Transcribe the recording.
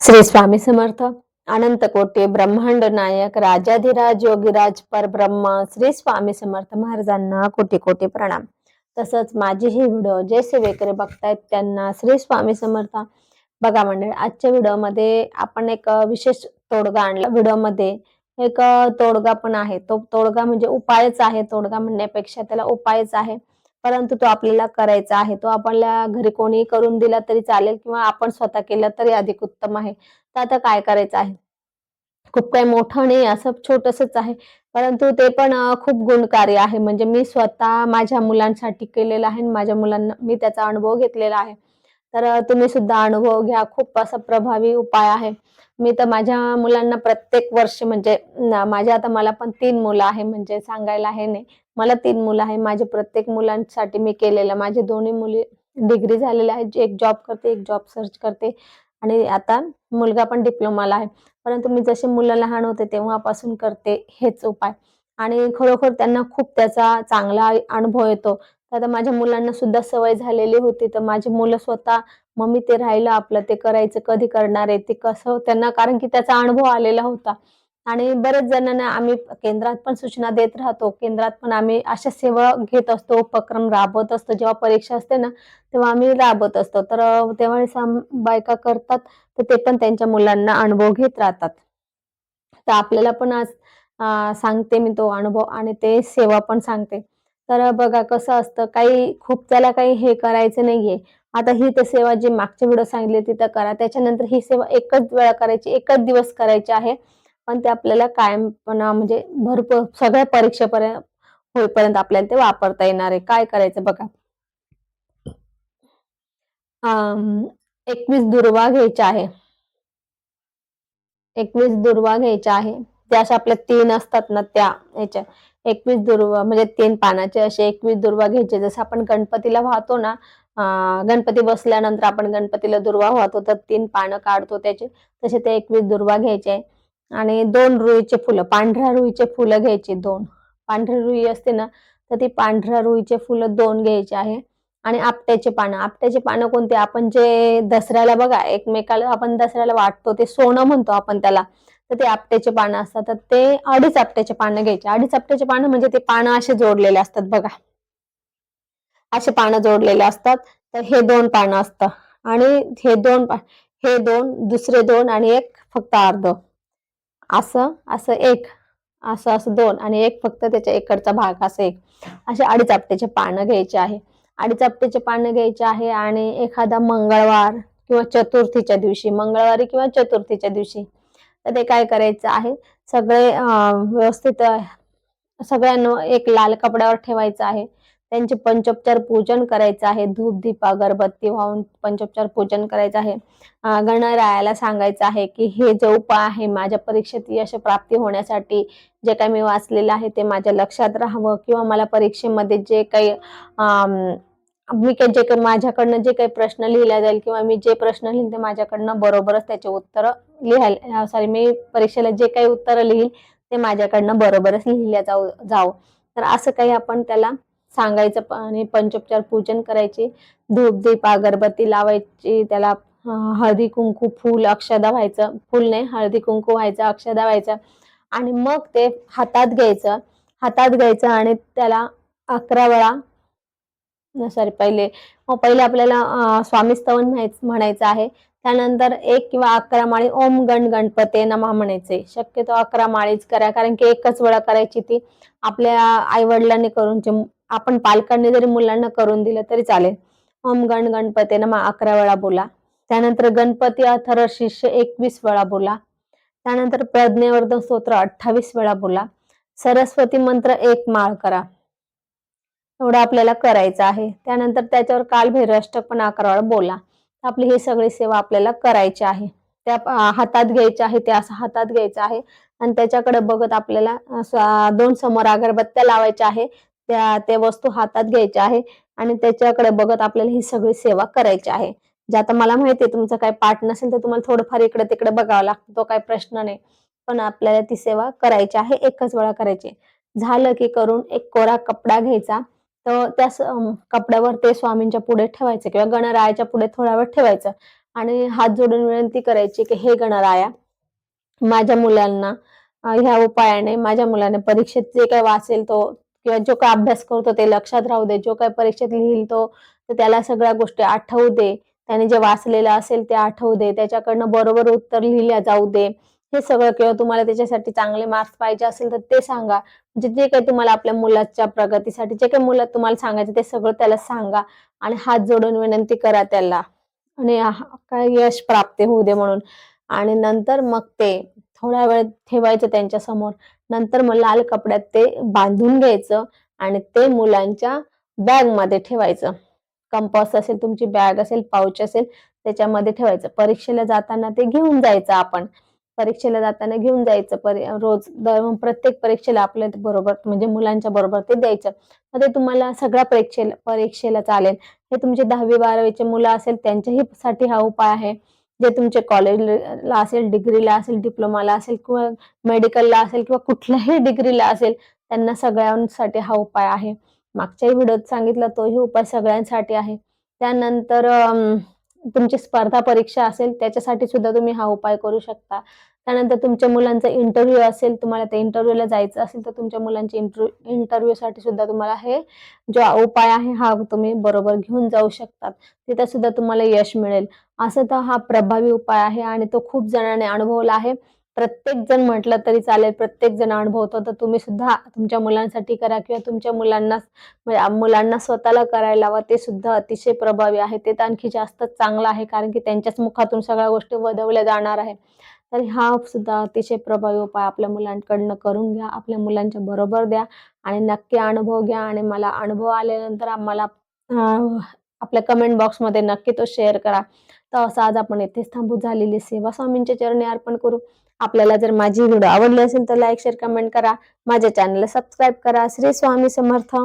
श्री स्वामी समर्थ अनंत कोटे ब्रह्मांड नायक राजाधिराज योगीराज परब्रह्म श्री स्वामी समर्थ महाराजांना कोटी कोटी प्रणाम. तसंच माझे हे व्हिडिओ जे सेवेकरी बघतायत त्यांना श्री स्वामी समर्थ. बघा मंडळ आजच्या व्हिडिओमध्ये आपण एक विशेष तोडगा आणला. व्हिडिओमध्ये एक तोडगा पण आहे. तो तोडगा म्हणजे उपायच आहे. तोडगा म्हणण्यापेक्षा त्याला उपायच आहे. परंतु तो आपल्याला करायचा आहे. तो आपल्याला घरी कोणी करून दिला तरी चालेल किंवा आपण स्वतः केला तरी अधिक उत्तम आहे. तर आता काय करायचं आहे? खूप काही मोठं नाही असं छोटसच आहे. परंतु ते पण खूप गुणकारी आहे. म्हणजे मी स्वतः माझ्या मुलांसाठी केलेलं आहे आणि माझ्या मुलांना मी त्याचा अनुभव घेतलेला आहे. तर तुम्ही सुद्धा अनुभव घ्या. खूप असा प्रभावी उपाय आहे. मी तर माझ्या मुलांना प्रत्येक वर्ष म्हणजे माझ्या आता मला पण तीन मुलं आहे. म्हणजे सांगायला हे नाही. मला तीन मुलं आहे. माझ्या प्रत्येक मुलांसाठी मी केलेलं. माझे दोन्ही मुली डिग्री झालेल्या आहेत. एक जॉब करते एक जॉब सर्च करते. आणि आता मुलगा पण डिप्लोमाला आहे. परंतु मी जसे मुलं लहान होते तेव्हापासून करते हेच उपाय. आणि खरोखर त्यांना खूप त्याचा चांगला अनुभव येतो. तर आता माझ्या मुलांना सुद्धा सवय झालेली होती. तर माझी मुलं स्वतः मम्मी ते राहिलं आपलं. ते करायचं कधी करणार आहे? ते कसं? त्यांना कारण की त्याचा अनुभव आलेला होता. आणि बरेच जणांना आम्ही केंद्रात पण सूचना देत राहतो. केंद्रात पण आम्ही अशा सेवा घेत असतो उपक्रम राबवत असतो. जेव्हा परीक्षा असते ना तेव्हा आम्ही राबवत असतो. तर तेव्हा बायका करतात तर ते पण त्यांच्या मुलांना अनुभव घेत राहतात. तर आपल्याला पण आज सांगते मी तो अनुभव आणि ते सेवा पण सांगते. तर बघा कसं असतं काही खूप त्याला काही हे करायचं नाहीये. आता ही तर सेवा जी मागच्या व्हिडिओ सांगितली तिथं करा. त्याच्यानंतर ही सेवा एकच वेळा करायची एकच दिवस करायची आहे. पण ते आपल्याला कायम पण म्हणजे भरपूर सगळ्या परीक्षेपर्यंत होईपर्यंत आपल्याला ते वापरता येणार आहे. काय करायचं बघा. एकवीस दुर्वा घ्यायच्या आहे. एकवीस दुर्वा घ्यायच्या आहे. त्या अशा आपल्या तीन असतात ना त्या ह्याच्या एकवीस दुर्वा म्हणजे तीन पानाचे असे एकवीस दुर्वा घ्यायचे. जसं आपण गणपतीला वाहतो ना गणपती बसल्यानंतर आपण गणपतीला दुर्वा वाहतो तर तीन पानं काढतो त्याचे. तसे ते एकवीस दुर्वा घ्यायचे आहे. आणि दोन रुईचे फुलं पांढऱ्या रुईचे फुलं घ्यायची दोन. पांढरी रुई असते ना तर ती पांढऱ्या रुईचे फुलं दोन घ्यायचे आहे. आणि आपट्याचे पानं आपट्याचे पानं कोणते? आपण जे दसऱ्याला बघा एकमेकाला आपण दसऱ्याला वाटतो ते सोनं म्हणतो आपण त्याला. तर ते आपट्याचे पानं असतात तर ते अडीच आपट्याचे पानं घ्यायचे. अडीच आपट्याचे पानं म्हणजे ते पानं असे जोडलेले असतात बघा. असे पानं जोडलेले असतात तर हे दोन पानं असतं. आणि हे दोन हे दोन दुसरे दोन आणि एक फक्त अर्ध. असं असं एक असं असं दोन आणि एक फक्त त्याच्या एकडचा भाग असं एक. असे अडीच आपट्याचे पानं घ्यायचे आहे. अडीच आपट्याचे पानं घ्यायचे आहे आणि एखादा मंगळवार किंवा चतुर्थीच्या दिवशी मंगळवारी किंवा चतुर्थीच्या दिवशी तर ते काय करायचं आहे? सगळे व्यवस्थित सगळ्यांना एक लाल कपड्यावर ठेवायचं आहे. त्यांचे पंचोपचार पूजन करायचं आहे. धूप दीप अगरबत्ती वाहून पंचोपचार पूजन करायचं आहे. गणरायाला सांगायचं आहे की हे जो उपाय आहे माझ्या परीक्षेत यश प्राप्ती होण्यासाठी जे काही मी वाचलेलं आहे ते माझ्या लक्षात राहावं किंवा मला परीक्षेमध्ये जे काही मी काही जे काही माझ्याकडनं जे काही प्रश्न लिहिला जाईल किंवा मी जे प्रश्न लिहील ते माझ्याकडनं बरोबरच त्याचे उत्तर लिहायला सॉरी मी परीक्षेला जे काही उत्तर लिहील ते माझ्याकडनं बरोबरच लिहिल्या जाऊ जावं. तर असं काही आपण त्याला सांगायचं आणि पंचोपचार पूजन करायचे. धूप दीप अगरबत्ती लावायची. त्याला हळदी कुंकू फूल अक्षदा व्हायचं. फुल नाही हळदी कुंकू व्हायचं अक्षदा व्हायचं. आणि मग ते हातात घ्यायचं. हातात घ्यायचं आणि त्याला अकरा वेळा सॉरी पहिले मग पहिले आपल्याला स्वामी स्तवन म्हणायचं म्हणायचं आहे. त्यानंतर एक किंवा अकरा माळी ओम गण गणपते नमा म्हणायचे. शक्यतो अकरा माळीच करा कारण की एकच वेळा करायची ती आपल्या आई वडिलांनी करून जे आपण पालकांनी जरी मुलांना करून दिलं तरी चालेल. ओम गण गणपते नमा अकरा वेळा बोला. त्यानंतर गणपती अथर शिष्य एकवीस वेळा बोला. त्यानंतर प्रज्ञावर्धन स्तोत्र अठ्ठावीस वेळा बोला. सरस्वती मंत्र एक माळ करा. एवढं आपल्याला करायचं आहे. त्यानंतर त्याच्यावर कालभैरष्टक पण अकरा वेळा बोला. आपली ही सगळी सेवा आपल्याला करायची आहे. त्या हातात घ्यायचे आहे ते असं हातात घ्यायचं आहे. आणि त्याच्याकडे बघत आपल्याला दोन समोर अगरबत्त्या लावायच्या आहे. त्या त्या वस्तू हातात घ्यायच्या आहे. आणि त्याच्याकडे बघत आपल्याला ही सगळी सेवा करायची आहे. जे आता मला माहिती आहे तुमचं काही पाठ नसेल तर तुम्हाला थोडंफार इकडे तिकडे बघावं लागतं. तो काही प्रश्न नाही. पण आपल्याला ती सेवा करायची आहे एकच वेळा करायची झालं की करून एक कोरा कपडा घ्यायचा. तर त्या कपड्यावर ते स्वामींच्या पुढे ठेवायचं किंवा गणरायाच्या पुढे थोडा वेळ ठेवायचं. आणि हात जोडून विनंती करायची की हे गणराया माझ्या मुलांना ह्या उपायाने माझ्या मुलाने परीक्षेत जे काही वाचेल तो किंवा जो काय अभ्यास करतो ते लक्षात राहू दे. जो काय परीक्षेत लिहिल तो तर त्याला सगळ्या गोष्टी आठवू दे. त्याने जे वाचलेलं असेल ते आठवू दे. त्याच्याकडनं बरोबर उत्तर लिहिल्या जाऊ दे. हे सगळं किंवा तुम्हाला त्याच्यासाठी चांगले मार्क्स पाहिजे असेल तर ते सांगा. म्हणजे जे काही तुम्हाला आपल्या मुलाच्या प्रगतीसाठी जे काही मुलं तुम्हाला सांगायचे ते सगळं त्याला सांगा आणि हात जोडून विनंती करा त्याला. आणि काय यश प्राप्ती होऊ दे म्हणून. आणि नंतर मग ते थोडा वेळ ठेवायचं त्यांच्यासमोर नंतर मग लाल कपड्यात ते बांधून घ्यायचं आणि ते मुलांच्या बॅगमध्ये ठेवायचं. कंपास असेल तुमची बॅग असेल पाऊच असेल त्याच्यामध्ये ठेवायचं. परीक्षेला जाताना ते घेऊन जायचं आपण. परीक्षेला जाताना घेऊन जायचं परी रोज दर प्रत्येक परीक्षेला आपल्या बरोबर म्हणजे मुलांच्या बरोबर ते द्यायचं. मग ते तुम्हाला सगळ्या परीक्षेला परीक्षेला चालेल. हे तुमचे दहावी बारावीचे मुलं असेल त्यांच्याही साठी हा उपाय आहे. जे तुमचे कॉलेजला असेल डिग्रीला असेल डिप्लोमाला असेल किंवा मेडिकलला असेल किंवा कुठल्याही डिग्रीला असेल त्यांना सगळ्यांसाठी हा उपाय आहे. मागच्याही व्हिडिओत सांगितलं तोही उपाय सगळ्यांसाठी आहे. त्यानंतर तुमची स्पर्धा परीक्षा असेल त्याच्यासाठी सुद्धा तुम्ही हा उपाय करू शकता. त्यानंतर तुमच्या मुलांचा इंटरव्ह्यू असेल तुम्हाला त्या इंटरव्ह्यूला जायचं असेल तर तुमच्या मुलांच्या इंटरव्ह्यू इंटरव्ह्यूसाठी सुद्धा तुम्हाला हे जो उपाय आहे हा तुम्ही बरोबर घेऊन जाऊ शकतात. तिथे सुद्धा तुम्हाला यश मिळेल. असं तर हा प्रभावी उपाय आहे आणि तो खूप जणांनी अनुभवला आहे. प्रत्येक जण म्हटलं तरी चालेल प्रत्येक जण अनुभवतो तर तुम्ही सुद्धा तुमच्या मुलांसाठी करा किंवा तुमच्या मुलांना म्हणजे मुलांना स्वतःला करायला लावा. ते सुद्धा अतिशय प्रभावी आहे. ते तर आणखी जास्त चांगलं आहे कारण की त्यांच्याच मुखातून सगळ्या गोष्टी वदवल्या जाणार आहे तर हा सुद्धा अतिशय प्रभावी उपाय आपल्या मुलांकडनं करून घ्या आपल्या मुलांच्या बरोबर द्या आणि नक्की अनुभव घ्या. आणि मला अनुभव आल्यानंतर आम्हाला आपल्या कमेंट बॉक्समध्ये नक्की तो शेअर करा. तर असं आज आपण इथेच थांबू झालेली सेवा स्वामींच्या चरणी अर्पण करू. आपल्याला जर माझी व्हिडिओ आवडली असेल तर लाईक शेअर कमेंट करा. माझ्या चॅनलला सबस्क्राईब करा. श्री स्वामी समर्थ.